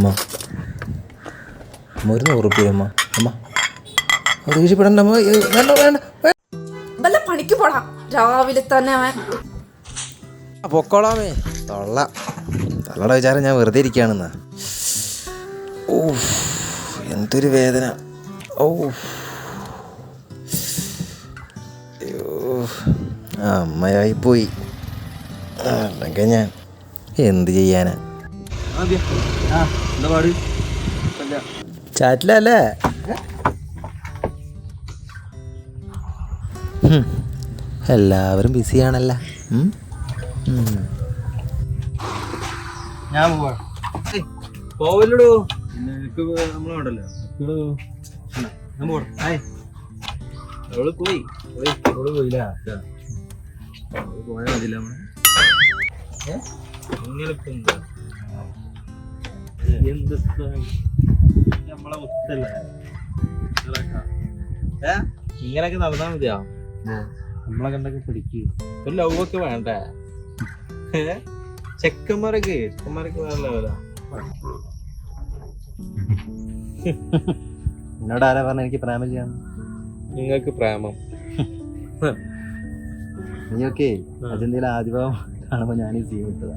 അമ്മ. അമ്മ ഒരു നൂറ് റുപ്യ അമ്മ. അമ്മ. അത് ദേഷ്യപ്പെടണ്ട അമ്മ. വേണ്ട വേണ്ട വല്ല പണിക്ക് പോടാ. രാവിലെ തന്നെ അവൻ. പൊക്കോളാമേ. തൊള്ള. തള്ളയുടെ വിചാരം ഞാൻ വെറുതെ ഇരിക്കുകയാണെന്നാ. ഓ എന്തൊരു വേദന. ഓ അയ്യോ ആ, അമ്മയായി പോയി അല്ലെങ്കിൽ ഞാൻ എന്ത് ചെയ്യാനാ? ചാറ്റിലല്ലേ? എല്ലാവരും ബിസിയാണല്ല. ഞാൻ പോവാ. എനിക്ക് നമ്മളോടല്ലോ ഞാൻ അവൾ പോയി. പോയി. അവൾ പോയില്ല. ഇങ്ങനെ ഇപ്പൊ എന്താ? നമ്മളെ? ഇങ്ങനൊക്കെ നടന്നാ മതിയാ? നമ്മളെ കണ്ടൊക്കെ പിടിക്ക്. ഒരു ലവ് ഒക്കെ വേണ്ടേ? ചെക്കന്മാരൊക്കെ ചെക്കന്മാരൊക്കെ വേറെ ലെവലാ എന്നോട് ആരാ പറഞ്ഞ എനിക്ക് പ്രേമം ചെയ്യാൻ? നിങ്ങൾക്ക് പ്രേമം. നീ ഓക്കെ അതെന്തെങ്കിലും ആദ്യഭാവം കാണുമ്പോൾ ഞാൻ ഈ സീൻ വിട്ടതാ